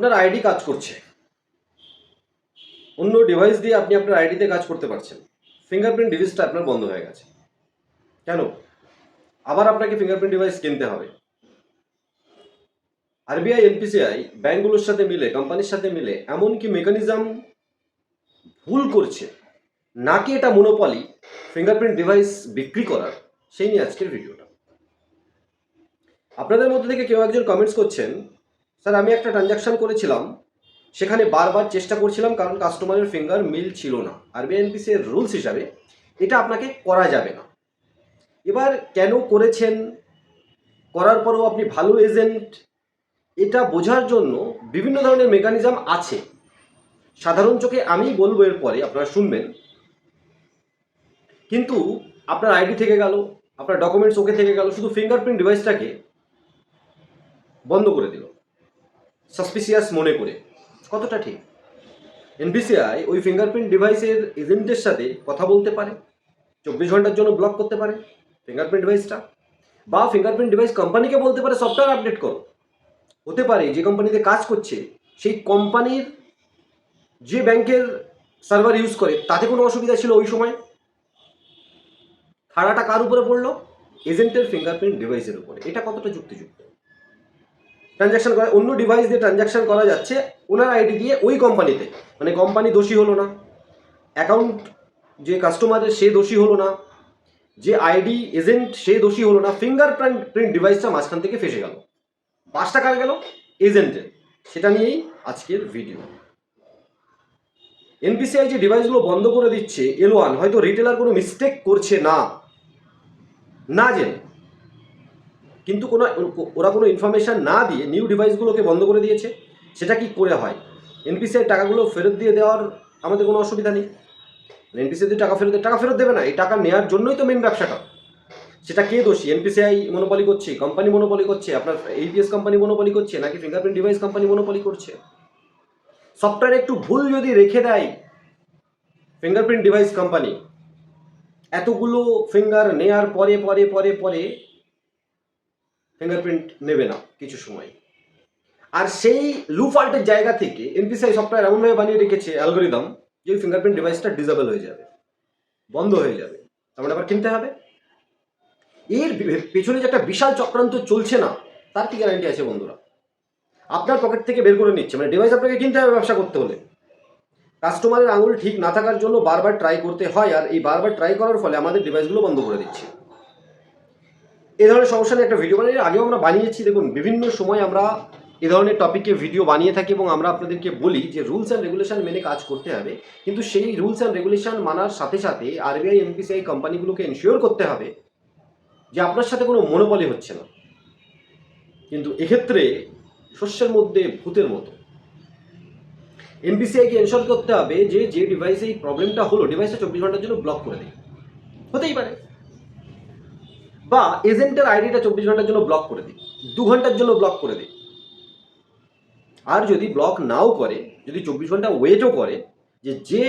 আপনার আইডি কাজ করছে। অন্য ডিভাইস দিয়ে আপনি আপনার আইডিতে কাজ করতে পারছেন। ফিঙ্গারপ্রিন্ট ডিভাইসটা আপনার বন্ধ হয়ে গেছে। কেন? আবার আপনাকে ফিঙ্গারপ্রিন্ট ডিভাইস কিনতে হবে। আরবিআই এনপিসিআই ব্যাঙ্কগুলোর সাথে মিলে কোম্পানির সাথে মিলে এমন কি মেকানিজম ভুল করছে। নাকি এটা মনোপলি ফিঙ্গারপ্রিন্ট ডিভাইস বিক্রি করার? সেই নিয়ে আজকের ভিডিওটা আপনাদের মধ্যে থেকে কেউ একজন কমেন্টস করছেন স্যার, আমি একটা ট্রানজাকশন করেছিলাম। সেখানে বারবার চেষ্টা করছিলাম, কারণ কাস্টমারের ফিঙ্গার মিল ছিল না। এনপিসি এর রুলস হিসাবে এটা আপনাকে করা যাবে না। এবার কেন করেছেন? করার পরেও আপনি ভালো এজেন্ট এটা বোঝার জন্য বিভিন্ন ধরনের মেকানিজম আছে। সাধারণ চোখে আমি বলব এরপরে, আপনারা শুনবেন। কিন্তু আপনার আইডি থেকে গেল, আপনার ডকুমেন্টস ওকে থেকে গেল, শুধু ফিঙ্গারপ্রিন্ট ডিভাইসটাকে বন্ধ করে দিল। সাসপিসিয়াস মনে করে। কতটা ঠিক। এনবিসিআই ওই ফিঙ্গারপ্রিন্ট ডিভাইসের এজেন্টের সাথে কথা বলতে পারে। চব্বিশ ঘণ্টার জন্য ব্লক করতে পারে ফিঙ্গারপ্রিন্ট ডিভাইসটা বা ফিঙ্গারপ্রিন্ট ডিভাইস কোম্পানিকে বলতে পারে সফটওয়্যার আপডেট করো। হতে পারে যে কোম্পানিতে কাজ করছে, সেই কোম্পানির যে ব্যাংকের সার্ভার ইউজ করে, তাতে কোনো অসুবিধা ছিল ওই সময়? খাড়াটা কার উপরে পড়ল? এজেন্টের ফিঙ্গারপ্রিন্ট ডিভাইসের উপরে। এটা কতটা যুক্তিযুক্ত? ট্রানজ্যাকশন করা অন্য ডিভাইস দিয়ে ট্রানজ্যাকশন করা যাচ্ছে, ওনার আইডি দিয়ে ওই কোম্পানিতে মানে কোম্পানি দোষী হলো না। অ্যাকাউন্ট যে কাস্টমারের সে দোষী হলো না। যে আইডি এজেন্ট সে দোষী হলো না। ফিঙ্গার প্রিন্ট প্রিন্ট ডিভাইসটা মাঝখান থেকে ফেসে গেল। পাঁচটা কার গেল? এজেন্টের সেটা নিয়েই আজকের ভিডিও এনপিসিআই যে ডিভাইসগুলো বন্ধ করে দিচ্ছে এল ওয়ান হয়তো রিটেলার কোনো মিস্টেক করছে না। না জেনে। কিন্তু কোনো ওরা কোনো ইনফরমেশান না দিয়ে নিউ ডিভাইসগুলোকে বন্ধ করে দিয়েছে, সেটা কি করে হয়? এনপিসিআই টাকাগুলো ফেরত দিয়ে দেওয়ার আমাদের কোনো অসুবিধা নেই। এনপিসিআই যদি টাকা ফেরত টাকা ফেরত দেবে না, এই টাকা নেওয়ার জন্যই তো মেন ব্যবসাটা। সেটা কে দোষী? এনপিসিআই মনোপলি করছে কোম্পানি মনোপলি করছে, আপনার এইপিএস কোম্পানি মনোপলি করছে, নাকি ফিঙ্গারপ্রিন্ট ডিভাইস কোম্পানি মনোপলি করছে? সফটওয়্যার একটু ভুল যদি রেখে দেয় ফিঙ্গারপ্রিন্ট ডিভাইস কোম্পানি এতগুলো ফিঙ্গার নেয়ার পরে পরে পরে পরে ফিঙ্গারপ্রিন্ট নেবে না কিছু সময়। আর সেই লুফল্টের জায়গা থেকে এনপিসিআই সফটওয়্যার এমনভাবে বানিয়ে রেখেছে অ্যালগোরিদম যে ফিঙ্গারপ্রিন্ট ডিভাইসটা ডিজেবল হয়ে যাবে, বন্ধ হয়ে যাবে। তার মানে আবার কিনতে হবে। এর পেছনে যে একটা বিশাল চক্রান্ত চলছে না, তার কি গ্যারান্টি আছে বন্ধুরা? আপনার পকেট থেকে বের করে নিচ্ছে মানে ডিভাইস আপনাকে কিনতে হবে ব্যবসা করতে হলে। কাস্টমারের আঙুল ঠিক না থাকার জন্য বারবার ট্রাই করতে হয়, আর এই বারবার ট্রাই করার ফলে আমাদের ডিভাইসগুলো বন্ধ করে দিচ্ছে। এ ধরনের সমস্যা নিয়ে একটা ভিডিও বানিয়ে আগেও আমরা বানিয়েছি, দেখুন, বিভিন্ন সময় আমরা এ ধরনের টপিকে ভিডিও বানিয়ে থাকি এবং আমরা আপনাদেরকে বলি যে রুলস অ্যান্ড রেগুলেশন মেনে কাজ করতে হবে। কিন্তু সেই রুলস অ্যান্ড রেগুলেশন মানার সাথে সাথে আরবিআই এনপিসিআই কোম্পানিগুলোকে এনশিওর করতে হবে যে আপনার সাথে কোনো মনোপলি হচ্ছে না। কিন্তু এক্ষেত্রে শস্যের মধ্যে ভূতের মতো। এনপিসিআইকে এনশোর করতে হবে যে যে ডিভাইসে এই প্রবলেমটা হলো ডিভাইসটা চব্বিশ ঘণ্টার জন্য ব্লক করে দেয়। হতেই পারে। বা এজেন্টের আইডিটা চব্বিশ ঘণ্টার জন্য ব্লক করে দিই। দু ঘণ্টার জন্য ব্লক করে দিই। আর যদি ব্লক নাও করে, যদি চব্বিশ ঘণ্টা ওয়েটও করে, যে যে,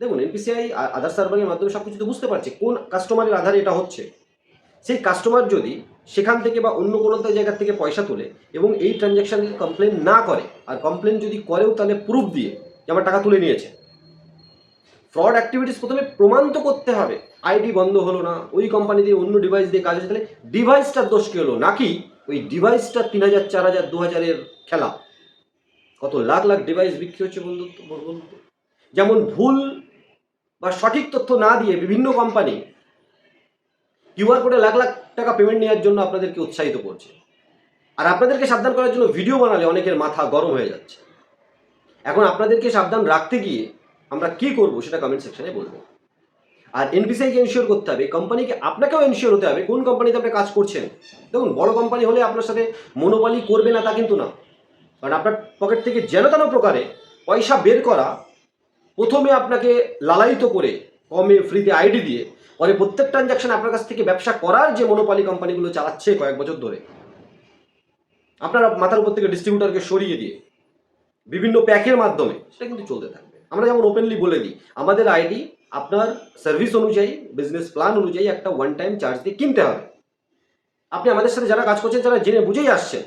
দেখুন এনপিসিআই আধার সার্ভারের মাধ্যমে সব কিছু তো বুঝতে পারছে, কোন কাস্টমারের আধারে এটা হচ্ছে। সেই কাস্টমার যদি সেখান থেকে বা অন্য কোনো জায়গা থেকে পয়সা তোলে এবং এই ট্রানজ্যাকশানকে কমপ্লেন না করে, আর কমপ্লেন যদি করেও তাহলে প্রুফ দিয়ে যে আমার টাকা তুলে নিয়েছে। ফ্রড অ্যাক্টিভিটিস প্রথমে প্রমাণ তো করতে হবে। আইডি বন্ধ হলো না, ওই কোম্পানি দিয়ে অন্য ডিভাইস দিয়ে কাজ হচ্ছে, তাহলে ডিভাইসটার দোষ কী হলো? নাকি ওই ডিভাইসটা তিন হাজার, চার হাজার, দু হাজারের খেলা? কত লাখ লাখ ডিভাইস বিক্রি হচ্ছে বন্ধু বন্ধু যেমন ভুল বা সঠিক তথ্য না দিয়ে বিভিন্ন কোম্পানি কিউআর কোডে লাখ লাখ টাকা পেমেন্ট নেওয়ার জন্য আপনাদেরকে উৎসাহিত করছে। আর আপনাদেরকে সাবধান করার জন্য ভিডিও বানালে অনেকের মাথা গরম হয়ে যাচ্ছে। এখন আপনাদেরকে সাবধান রাখতে গিয়ে আমরা কি করব সেটা কমেন্ট সেকশনে বলব। আর এনপিসিআইকে এনশিওর করতে হবে কোম্পানিকে আপনাকেও এনশিওর হতে হবে কোন কোম্পানিতে আপনি কাজ করছেন। দেখুন, বড় কোম্পানি হলে আপনার সাথে মনোবলি করবে না তা কিন্তু না। কারণ আপনার পকেট থেকে যেন তেন প্রকারে পয়সা বের করা, প্রথমে আপনাকে লালায়িত করে কমে ফ্রিতে আইডি দিয়ে, পরে প্রত্যেক ট্রানজাকশন আপনার কাছ থেকে ব্যবসা করার যে মনোপালি কোম্পানিগুলো চালাচ্ছে কয়েক বছর ধরে, আপনার মাথার উপর থেকে ডিস্ট্রিবিউটারকে সরিয়ে দিয়ে, বিভিন্ন প্যাকের মাধ্যমে, সেটা কিন্তু চলতে থাকবে আমরা যেমন ওপেনলি বলে দিই আমাদের আইডি আপনার সার্ভিস অনুযায়ী বিজনেস প্ল্যান অনুযায়ী একটা ওয়ান টাইম চার্জ দিয়ে কিনতে হবে। আপনি আমাদের সাথে যারা কাজ করছেন যারা জেনে বুঝেই আসছেন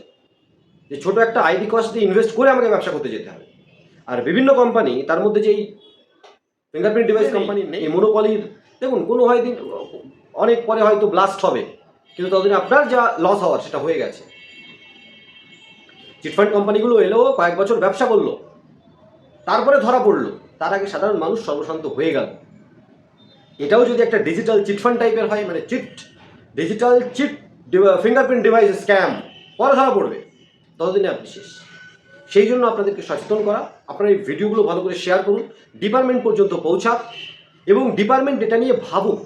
যে ছোট একটা আইডি কস্ট দিয়ে ইনভেস্ট করে আমাকে ব্যবসা করতে যেতে হবে। আর বিভিন্ন কোম্পানি তার মধ্যে যেই ফিঙ্গারপ্রিন্ট ডিভাইস কোম্পানি নেই মনোপলির দেখুন কোনো হয় দিন অনেক পরে হয়তো ব্লাস্ট হবে কিন্তু ততদিন আপনার যা লস হওয়ার সেটা হয়ে গেছে। চিটফান্ড কোম্পানিগুলো এলো কয়েক বছর ব্যবসা করল তারপরে ধরা পড়ল। তার আগে সাধারণ মানুষ সর্বশান্ত হয়ে গেল। এটাও যদি একটা ডিজিটাল চিটফান্ড টাইপের হয় মানে cheat digital cheat fingerprint device scam পরে ধরা পড়বে। ততদিনে আপনি শেষ। সেই জন্য আপনাদেরকে সচেতন করা, আপনারা এই ভিডিওগুলো ভালো করে শেয়ার করুন। ডিপার্টমেন্ট পর্যন্ত পৌঁছাক। এবং ডিপার্টমেন্ট এটা নিয়ে ভাবুন।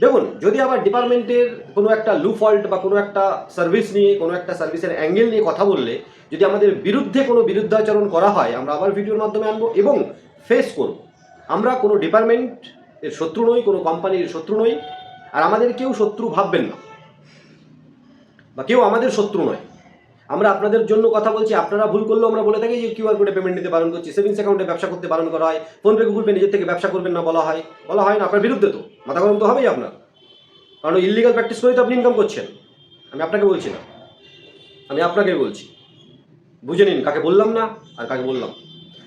দেখুন, যদি আবার ডিপার্টমেন্টের কোনো একটা লু ফল্ট বা কোনো একটা সার্ভিস নিয়ে, কোনো একটা সার্ভিসের অ্যাঙ্গেল নিয়ে কথা বললে, যদি আমাদের বিরুদ্ধে কোনো বিরুদ্ধাচরণ করা হয়, আমরা আবার ভিডিওর মাধ্যমে আনব এবং ফেস করব। আমরা কোনো ডিপার্টমেন্ট এর শত্রু নই, কোনো কোম্পানির শত্রু নই, আর আমাদের কেউ শত্রু ভাববেন না। বা কেউ আমাদের শত্রু নয়। আমরা আপনাদের জন্য কথা বলছি, আপনারা ভুল করলেও আমরা বলে থাকি যে কিউআর কোডে পেমেন্ট নিতে বারণ করছি সেভিংস অ্যাকাউন্টে ব্যবসা করতে বারণ করা হয় ফোনপে গুগল পে নিজের থেকে ব্যবসা করবেন না বলা হয় বলা হয় না, আপনার বিরুদ্ধে তো, মাথা গরম তো হবেই আপনার। কারণ ইলিগাল প্র্যাকটিস করে তো আপনি ইনকাম করছেন। আমি আপনাকে বলছি না। আমি আপনাকে বলছি। বুঝে নিন, কাকে বললাম না আর কাকে বললাম।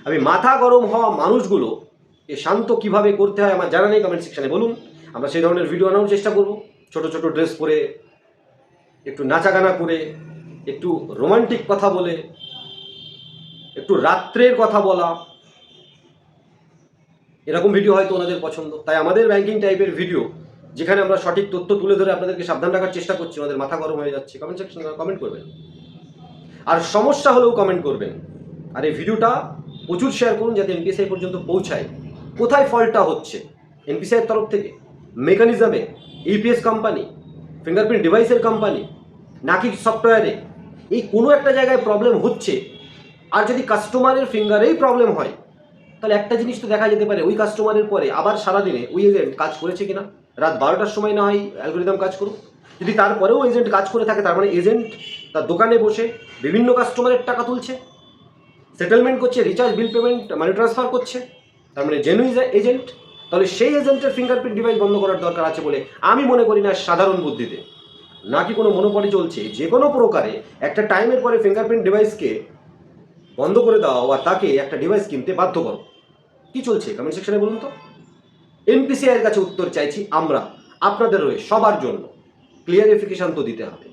আমি মাথা গরম হওয়া মানুষগুলো এ শান্ত কীভাবে করতে হয় আমার জানা নেই কমেন্ট সেকশানে বলুন। আমরা সেই ধরনের ভিডিও আনানোর চেষ্টা করব। ছোট ছোট ড্রেস পরে, একটু নাচাগানা করে একটু রোমান্টিক কথা বলে, একটু রাত্রের কথা বলা। এরকম ভিডিও হয়তো ওনাদের পছন্দ। তাই আমাদের ব্যাংকিং টাইপের ভিডিও যেখানে আমরা সঠিক তথ্য তুলে ধরে আপনাদেরকে সাবধান রাখার চেষ্টা করছি, ওনাদের মাথা গরম হয়ে যাচ্ছে। কমেন্ট সেকশনে কমেন্ট করবেন। আর সমস্যা হলেও কমেন্ট করবেন। আর এই ভিডিওটা প্রচুর শেয়ার করুন, যাতে এনপিএসআই পর্যন্ত পৌঁছায়। কোথায় ফল্টটা হচ্ছে? এনপিসিআইয়ের তরফ থেকে মেকানিজমে ইপিএস কোম্পানি ফিঙ্গারপ্রিন্ট ডিভাইসের কোম্পানি নাকি সফটওয়্যারে এই কোনো একটা জায়গায় প্রবলেম হচ্ছে। আর যদি কাস্টমারের ফিঙ্গারেই প্রবলেম হয়, তাহলে একটা জিনিস তো দেখা যেতে পারে, ওই কাস্টমারের পরে আবার সারাদিনে ওই এজেন্ট কাজ করেছে কিনা? রাত বারোটার সময় না হয় অ্যালগোরিদম কাজ করুক। যদি তারপরেও এজেন্ট কাজ করে থাকে, তার মানে এজেন্ট তার দোকানে বসে বিভিন্ন কাস্টমারের টাকা তুলছে সেটেলমেন্ট করছে recharge bill payment money transfer করছে, তার মানে জেনুইন এজেন্ট তাহলে সেই এজেন্টের ফিঙ্গারপ্রিন্ট ডিভাইস বন্ধ করার দরকার আছে বলে আমি মনে করি না সাধারণ বুদ্ধিতে। নাকি কোনো মনোপলি চলছে? যে কোনো প্রকারে একটা টাইমের পরে ফিঙ্গারপ্রিন্ট ডিভাইসকে বন্ধ করে দেওয়া বা তাকে একটা ডিভাইস কিনতে বাধ্য করো। কি চলছে? কমেন্ট সেকশনে বলুন তো। এনপিসিআইয়ের কাছে উত্তর চাইছি আমরা, আপনাদের হয়ে, সবার জন্য। ক্লিয়ারিফিকেশান তো দিতে হবে।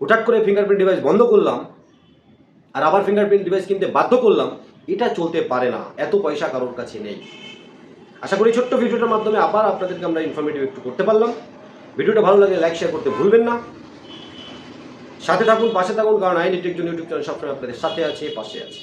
হঠাৎ করে ফিঙ্গারপ্রিন্ট ডিভাইস বন্ধ করলাম, আর আবার ফিঙ্গারপ্রিন্ট ডিভাইস কিনতে বাধ্য করলাম, এটা চলতে পারে না। এত পয়সা কারোর কাছে নেই। আশা করি ছোট্ট ভিডিওটার মাধ্যমে আবার আপনাদেরকে আমরা ইনফরমেটিভ একটু করতে পারলাম। ভিডিওটা ভালো লাগলে লাইক শেয়ার করতে ভুলবেন না। সাথে থাকুন, পাশে থাকুন, কারণ আইনি টেকজন ইউটিউব চ্যানেল সবসময় আপনাদের সাথে আছে, পাশে আছে।